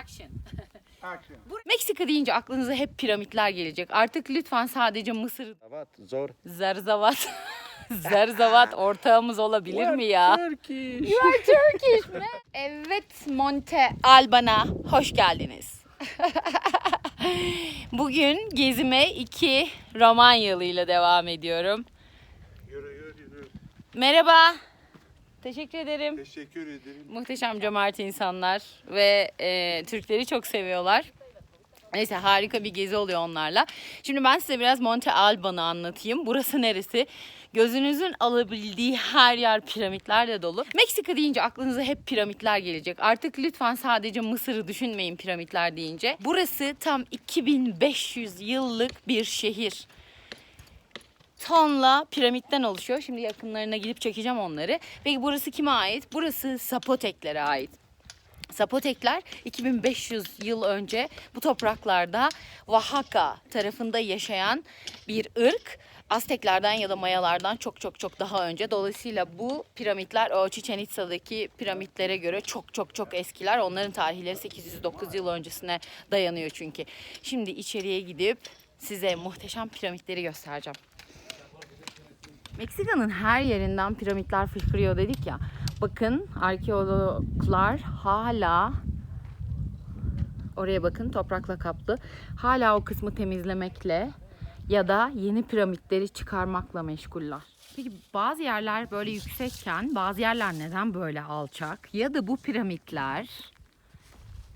Action. Action. Meksika deyince aklınıza hep piramitler gelecek. Artık lütfen sadece Mısır Zavat, zor. zerzavat zerzavat ortağımız olabilir mi ya? Turkish. You are Turkish mi? Evet Monte Alban'a hoş geldiniz. Bugün gezime iki Romanyalı ile devam ediyorum. Yürü yürü yürü. Merhaba. Teşekkür ederim. Teşekkür ederim. Muhteşem cömert insanlar ve e, Türkleri çok seviyorlar. Neyse harika bir gezi oluyor onlarla. Şimdi ben size biraz Monte Alban'ı anlatayım. Burası neresi? Gözünüzün alabildiği her yer piramitlerle dolu. Meksika deyince aklınıza hep piramitler gelecek. Artık lütfen sadece Mısır'ı düşünmeyin piramitler deyince. Burası tam 2500 yıllık bir şehir tonla piramitten oluşuyor. Şimdi yakınlarına gidip çekeceğim onları. Peki burası kime ait? Burası Zapoteklere ait. Zapotekler 2500 yıl önce bu topraklarda Oaxaca tarafında yaşayan bir ırk. Azteklerden ya da Mayalardan çok çok çok daha önce. Dolayısıyla bu piramitler o Chichen Itza'daki piramitlere göre çok çok çok eskiler. Onların tarihleri 809 yıl öncesine dayanıyor çünkü. Şimdi içeriye gidip size muhteşem piramitleri göstereceğim. Meksika'nın her yerinden piramitler fışkırıyor dedik ya. Bakın arkeologlar hala oraya bakın toprakla kaplı. Hala o kısmı temizlemekle ya da yeni piramitleri çıkarmakla meşguller. Peki bazı yerler böyle yüksekken bazı yerler neden böyle alçak? Ya da bu piramitler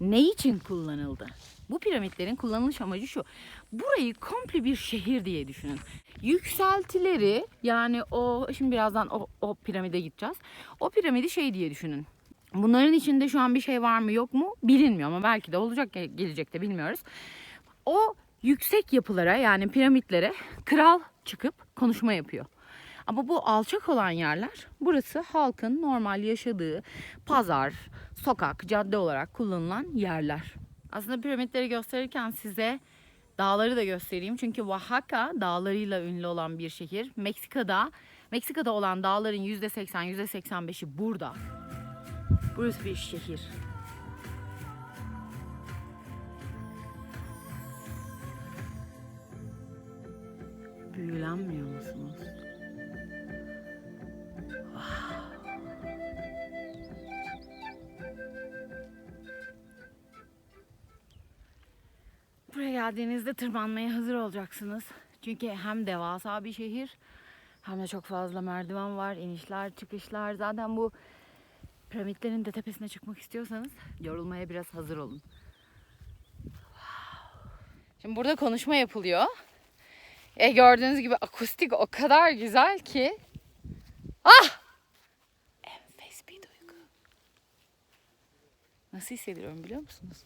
ne için kullanıldı? Bu piramitlerin kullanılış amacı şu. Burayı komple bir şehir diye düşünün. Yükseltileri yani o şimdi birazdan o, o piramide gideceğiz. O piramidi şey diye düşünün. Bunların içinde şu an bir şey var mı yok mu bilinmiyor ama belki de olacak ge- gelecekte bilmiyoruz. O yüksek yapılara yani piramitlere kral çıkıp konuşma yapıyor. Ama bu alçak olan yerler burası halkın normal yaşadığı pazar, sokak, cadde olarak kullanılan yerler. Aslında piramitleri gösterirken size dağları da göstereyim. Çünkü Oaxaca dağlarıyla ünlü olan bir şehir. Meksika'da Meksika'da olan dağların %80, %85'i burada. Burası bir şehir. Büyülenmiyor musunuz? Geldiğinizde tırmanmaya hazır olacaksınız. Çünkü hem devasa bir şehir hem de çok fazla merdiven var, inişler, çıkışlar. Zaten bu piramitlerin de tepesine çıkmak istiyorsanız yorulmaya biraz hazır olun. Şimdi burada konuşma yapılıyor. E gördüğünüz gibi akustik o kadar güzel ki. Ah! Enfes bir duygu. Nasıl hissediyorum biliyor musunuz?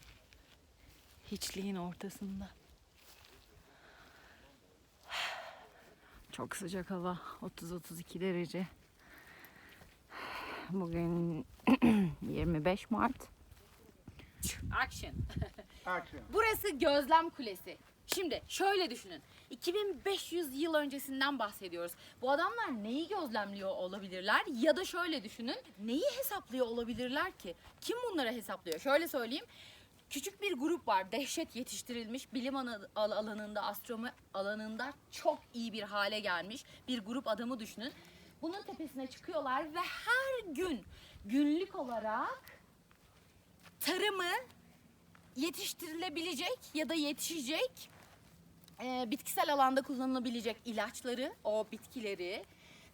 Hiçliğin ortasında. Çok sıcak hava. 30-32 derece. Bugün 25 Mart. Action. Action. Burası Gözlem Kulesi. Şimdi şöyle düşünün. 2500 yıl öncesinden bahsediyoruz. Bu adamlar neyi gözlemliyor olabilirler? Ya da şöyle düşünün. Neyi hesaplıyor olabilirler ki? Kim bunları hesaplıyor? Şöyle söyleyeyim. Küçük bir grup var. Dehşet yetiştirilmiş. Bilim alanında, astronomi alanında çok iyi bir hale gelmiş bir grup adamı düşünün. Bunun tepesine çıkıyorlar ve her gün günlük olarak tarımı yetiştirilebilecek ya da yetişecek e, bitkisel alanda kullanılabilecek ilaçları, o bitkileri,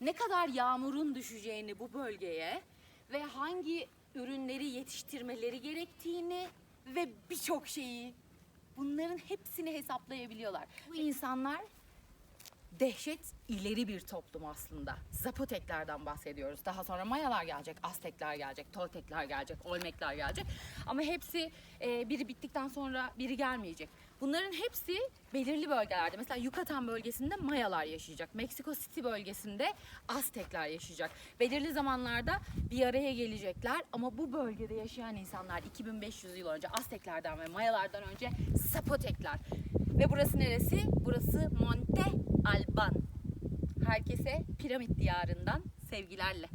ne kadar yağmurun düşeceğini bu bölgeye ve hangi ürünleri yetiştirmeleri gerektiğini ve birçok şeyi bunların hepsini hesaplayabiliyorlar. Bu insanlar dehşet ileri bir toplum aslında. Zapoteklerden bahsediyoruz. Daha sonra Mayalar gelecek, Aztekler gelecek, Toltekler gelecek, Olmekler gelecek. Ama hepsi e, biri bittikten sonra biri gelmeyecek. Bunların hepsi belirli bölgelerde. Mesela Yucatan bölgesinde Mayalar yaşayacak. Meksiko City bölgesinde Aztekler yaşayacak. Belirli zamanlarda bir araya gelecekler ama bu bölgede yaşayan insanlar 2500 yıl önce Azteklerden ve Mayalardan önce Zapotekler. Ve burası neresi? Burası Monte Alban. Herkese piramit diyarından sevgilerle.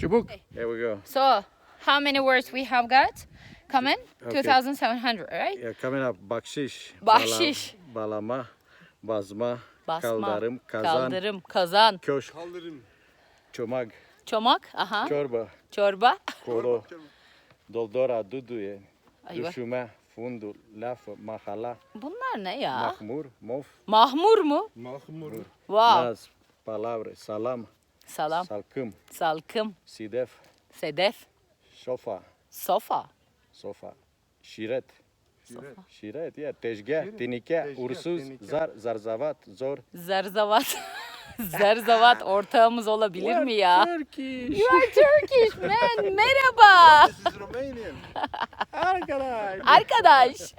Çubuk. Hey. Here we go. So, how many words we have got? Come in? Okay. 2700, right? Yeah, coming up bakshish. Bakshish. Bala, balama, bazma, Basma, kaldarım, kazan, kaldırım, kazan, köşk, Kaldırım. çomak, çomak, aha, çorba, çorba. kolo, doldora, duduye, Ayva. düşüme, fundu, laf, mahala, Bunlar ne ya? mahmur, mof, Mahmur mu? Mahmur. Wow. naz, palavra, salam, Salam, salkım, salkım, sidef, sedef, sofa, sofa. Sofa, şiret, Şiret. şiret, ya tezgah, tinike, tezgah, ursuz, zar, zarzavat, zor. Zerzavat. Zerzavat ortağımız olabilir mi ya? Turkish. You are Turkish man. Merhaba. This is Romanian. Arkadaş. Arkadaş.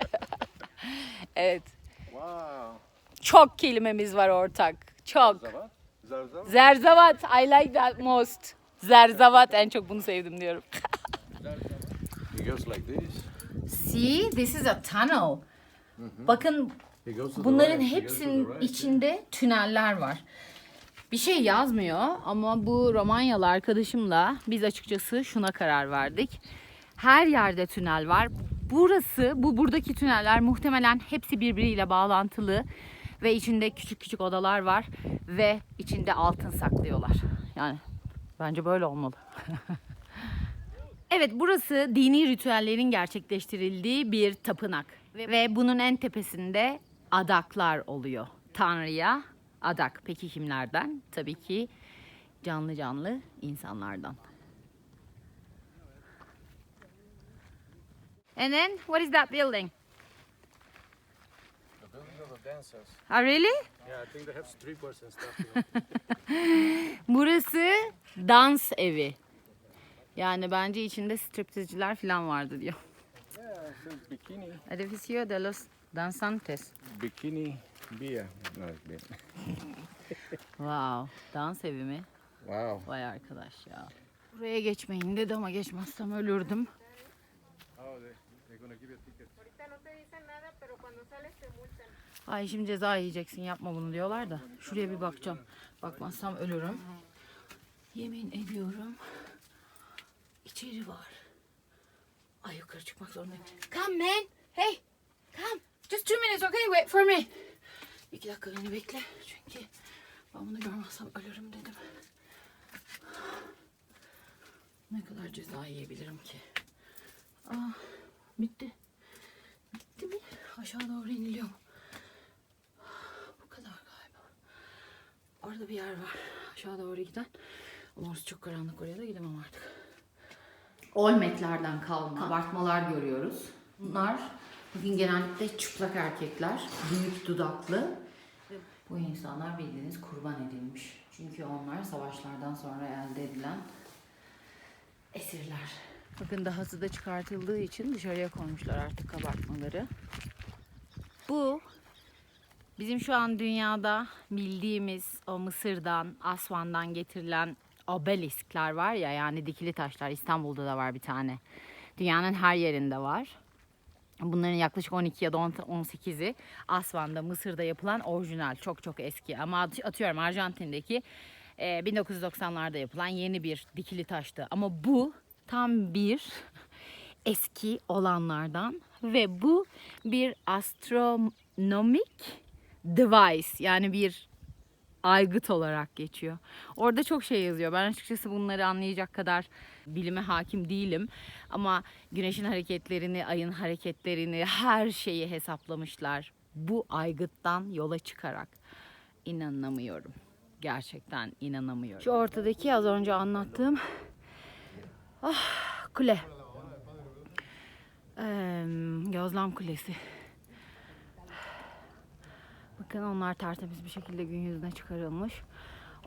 evet. Wow. Çok kelimemiz var ortak. Çok. Zarzavat. Zarzavat. Zerzavat. I like that most. Zerzavat en çok bunu sevdim diyorum. It goes like this. See, this is a tunnel. Bakın It goes to the bunların right, it goes to hepsinin right. içinde tüneller var. Bir şey yazmıyor ama bu Romanyalı arkadaşımla biz açıkçası şuna karar verdik. Her yerde tünel var. Burası, bu buradaki tüneller muhtemelen hepsi birbiriyle bağlantılı ve içinde küçük küçük odalar var ve içinde altın saklıyorlar. Yani bence böyle olmalı. Evet burası dini ritüellerin gerçekleştirildiği bir tapınak. Ve, bunun en tepesinde adaklar oluyor. Tanrı'ya adak. Peki kimlerden? Tabii ki canlı canlı insanlardan. And then what is that building? The building of the dancers. Oh really? Yeah, I think they have strippers and stuff. Burası dans evi. Yani bence içinde striptizciler falan vardı diyor. yeah, says bikini. Edificio de los Danzantes. Bikini beer. No, it's beer. Wow, dans evi mi? Wow. Vay arkadaş ya. Buraya geçmeyin dedi ama geçmezsem ölürdüm. Ay şimdi ceza yiyeceksin yapma bunu diyorlar da. Şuraya bir bakacağım. Bakmazsam ölürüm. Yemin ediyorum. İçeri var. Ay yukarı çıkmak zorundayım. Come man. Hey. Come. Just two minutes okay? Wait for me. İki dakika beni bekle. Çünkü ben bunu görmezsem ölürüm dedim. Ne kadar ceza yiyebilirim ki? Aa, bitti. Bitti mi? Aşağı doğru iniliyor. Bu kadar galiba. Orada bir yer var. Aşağı doğru giden. Ama orası çok karanlık oraya da gidemem artık. Olmeklerden kalma kabartmalar görüyoruz. Bunlar bugün genellikle çıplak erkekler. Büyük dudaklı. Bu insanlar bildiğiniz kurban edilmiş. Çünkü onlar savaşlardan sonra elde edilen esirler. Bakın dahası da çıkartıldığı için dışarıya koymuşlar artık kabartmaları. Bu bizim şu an dünyada bildiğimiz o Mısır'dan, Asvan'dan getirilen obeliskler var ya yani dikili taşlar. İstanbul'da da var bir tane. Dünyanın her yerinde var. Bunların yaklaşık 12 ya da 18'i Asvan'da, Mısır'da yapılan orijinal. Çok çok eski. Ama at- atıyorum Arjantin'deki e, 1990'larda yapılan yeni bir dikili taştı. Ama bu tam bir eski olanlardan ve bu bir astronomik device yani bir aygıt olarak geçiyor. Orada çok şey yazıyor. Ben açıkçası bunları anlayacak kadar bilime hakim değilim. Ama güneşin hareketlerini, ayın hareketlerini, her şeyi hesaplamışlar. Bu aygıttan yola çıkarak inanamıyorum. Gerçekten inanamıyorum. Şu ortadaki az önce anlattığım ah, kule. Eee, Gözlem Kulesi. Bakın onlar tertemiz bir şekilde gün yüzüne çıkarılmış.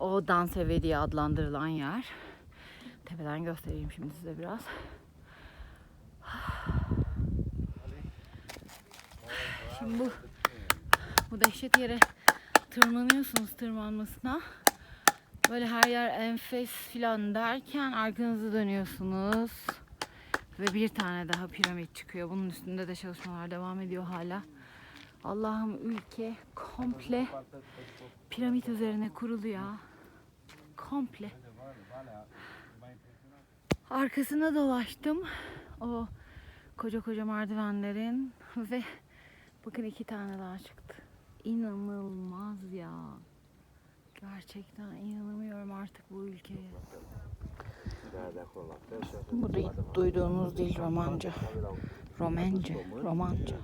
O dans evi diye adlandırılan yer. Tepeden göstereyim şimdi size biraz. Şimdi bu bu dehşet yere tırmanıyorsunuz tırmanmasına. Böyle her yer enfes filan derken arkanızı dönüyorsunuz. Ve bir tane daha piramit çıkıyor. Bunun üstünde de çalışmalar devam ediyor hala. Allah'ım ülke komple piramit üzerine kurulu ya. Komple. Arkasına dolaştım. O koca koca merdivenlerin ve bakın iki tane daha çıktı. İnanılmaz ya. Gerçekten inanamıyorum artık bu ülkeye. Bu du- duyduğunuz dil Romanca. Romance, Romanca.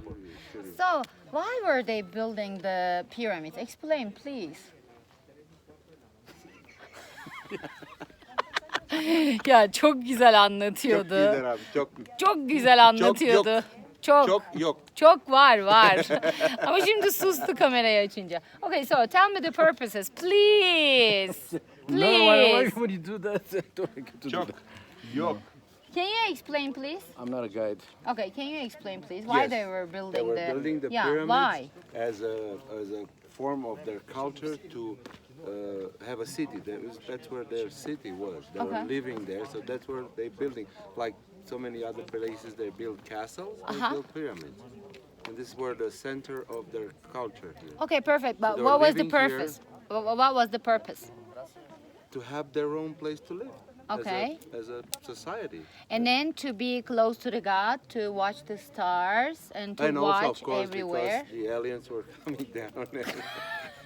So, why were they building the pyramids? Explain, please. ya çok güzel anlatıyordu. Çok güzel abi. Çok Çok güzel anlatıyordu. Çok, çok, çok yok. var var. Ama şimdi sustu kamerayı açınca. Okay, so tell me the purposes, please. No, why, why Please. would you do that? Don't it to do Çok that. yok. Can you explain, please? I'm not a guide. Okay, can you explain, please, why Yes. they were building They were the? building the yeah, pyramids why? as a as a form of their culture to uh, have a city. That was, that's where their city was. They Okay. were living there, so that's where they building. Like so many other places, they build castles. They Uh-huh. build pyramids, and this is where the center of their culture here. Okay, perfect. But they what was the living here. purpose? Wha- What was the purpose? To have their own place to live. Okay. As a, as a society. And then to be close to the God, to watch the stars, and to and also, watch of course, everywhere. because the aliens were coming down.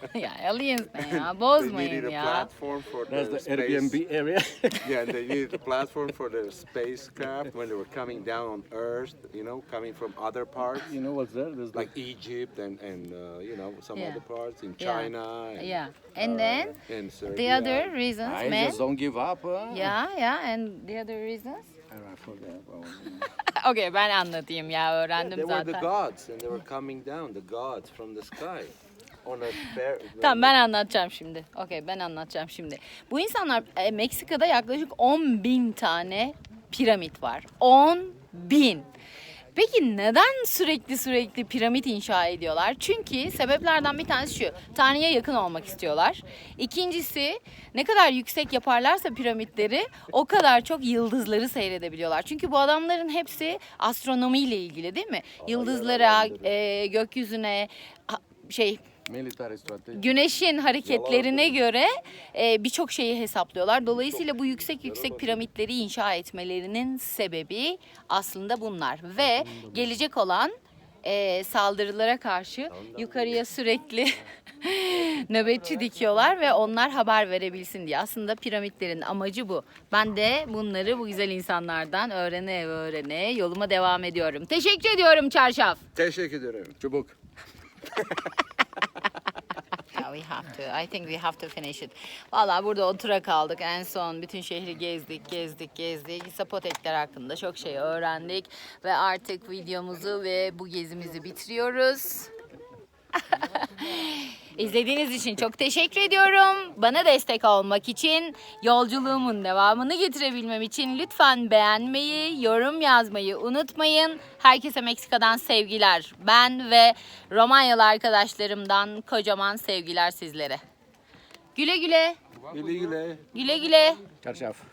ya aliens ne ya? they Bozmayın needed a ya. platform for That's the the space. Airbnb area. Yeah, and they needed a platform for the spacecraft when they were coming down on Earth, you know, coming from other parts, you know what's there? There's like Egypt and, and uh, you know, some Yeah. other parts in Yeah. China. And, Yeah. And then and the Serbia. other reasons, I man. just don't give up. Huh? Yeah, yeah. And the other reasons? I forget. Okay, ben anlatayım ya. Öğrendim They were the zaten. gods, and they were coming down, the gods from the sky, on a fair. Tamam ben anlatacağım şimdi. Okey ben anlatacağım şimdi. Bu insanlar e, Meksika'da yaklaşık 10 bin tane piramit var. 10 bin. Peki neden sürekli sürekli piramit inşa ediyorlar? Çünkü sebeplerden bir tanesi şu. Tanrı'ya yakın olmak istiyorlar. İkincisi ne kadar yüksek yaparlarsa piramitleri o kadar çok yıldızları seyredebiliyorlar. Çünkü bu adamların hepsi astronomiyle ilgili değil mi? Yıldızlara, e, gökyüzüne şey. Güneşin hareketlerine göre e, birçok şeyi hesaplıyorlar. Dolayısıyla bu yüksek yüksek piramitleri inşa etmelerinin sebebi aslında bunlar. Ve gelecek olan e, saldırılara karşı yukarıya sürekli nöbetçi dikiyorlar ve onlar haber verebilsin diye. Aslında piramitlerin amacı bu. Ben de bunları bu güzel insanlardan öğrene öğrene yoluma devam ediyorum. Teşekkür ediyorum çarşaf. Teşekkür ederim. Çubuk. We have to. I think we have to finish it. Valla burada otura kaldık. En son bütün şehri gezdik, gezdik, gezdik. Zapotekler hakkında çok şey öğrendik. Ve artık videomuzu ve bu gezimizi bitiriyoruz. İzlediğiniz için çok teşekkür ediyorum. Bana destek olmak için, yolculuğumun devamını getirebilmem için lütfen beğenmeyi, yorum yazmayı unutmayın. Herkese Meksika'dan sevgiler. Ben ve Romanyalı arkadaşlarımdan kocaman sevgiler sizlere. Güle güle, Güle güle. güle güle. Çarşaf.